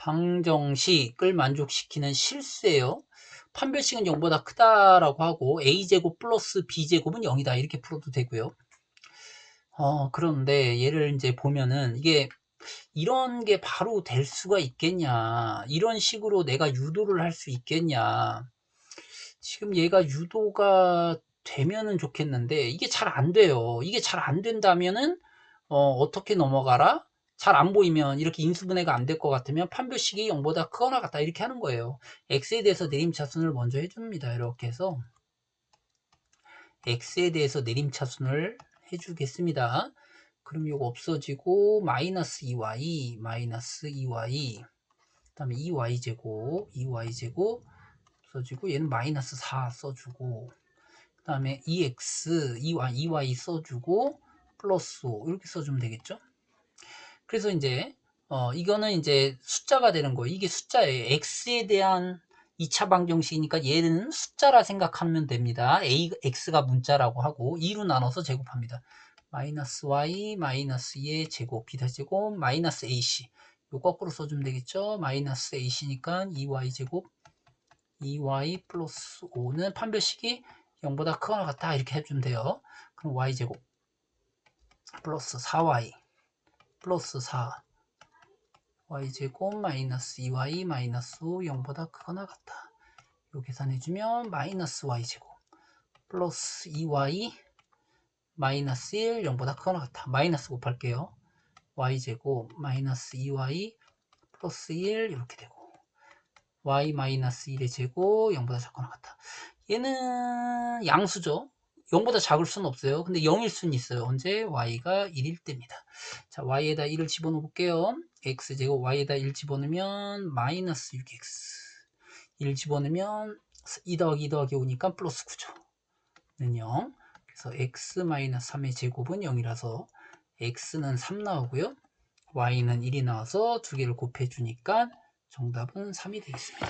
방정식을 만족시키는 실수예요. 판별식은 0보다 크다라고 하고 a제곱 플러스 b제곱은 0이다. 이렇게 풀어도 되고요. 어, 그런데 얘를 이제 보면은 이게 이런 게 바로 될 수가 있겠냐. 이런 식으로 내가 유도를 할 수 있겠냐. 지금 얘가 유도가 되면은 좋겠는데 이게 잘 안 돼요. 이게 잘 안 된다면은 어, 어떻게 넘어가라 잘 안 보이면 이렇게 인수분해가 안 될 것 같으면 판별식이 0보다 크거나 같다 이렇게 하는 거예요. X에 대해서 내림차순을 먼저 해줍니다. 이렇게 해서 x에 대해서 내림차순을 해주겠습니다. 그럼 이거 없어지고 마이너스 2y 마이너스 2y 그 다음에 2y제곱 2y제곱 써주고 얘는 마이너스 4 써주고 그 다음에 2x 2y, 2y 써주고 플러스 5 이렇게 써주면 되겠죠 그래서 이제 어 이거는 이제 숫자가 되는 거예요. 이게 숫자예요. X에 대한 2차 방정식이니까 얘는 숫자라 생각하면 됩니다. A, x가 문자라고 하고 2로 나눠서 제곱합니다. 마이너스 y 마이너스 2의 제곱 비타 제곱 마이너스 ac 요 거꾸로 써주면 되겠죠? 마이너스 ac니까 2y 제곱 2y 플러스 5는 판별식이 0보다 크거나 같다 이렇게 해주면 돼요. 그럼 y 제곱 플러스 4y 플러스 4 y 제곱 마이너스 2y 마이너스 5 0보다 크거나 같다 요 계산해주면 마이너스 y 제곱 플러스 2y 마이너스 1 0보다 크거나 같다 마이너스 곱할게요. y제곱 마이너스 2y 플러스 1 이렇게 되고 y 마이너스 1의 제곱 0보다 작거나 같다 얘는 양수죠 0보다 작을 수는 없어요. 근데 0일 수는 있어요. 언제? y가 1일 때입니다. 자 y에다 1을 집어넣어 볼게요. x제곱 y에다 1 집어넣으면 마이너스 6x 1 집어넣으면 2 더하기 2 더하기 5니까 플러스 9죠. 는 0. 그래서 x-3의 제곱은 0이라서 x는 3 나오고요. y는 1이 나와서 두 개를 곱해주니까 정답은 3이 되겠습니다.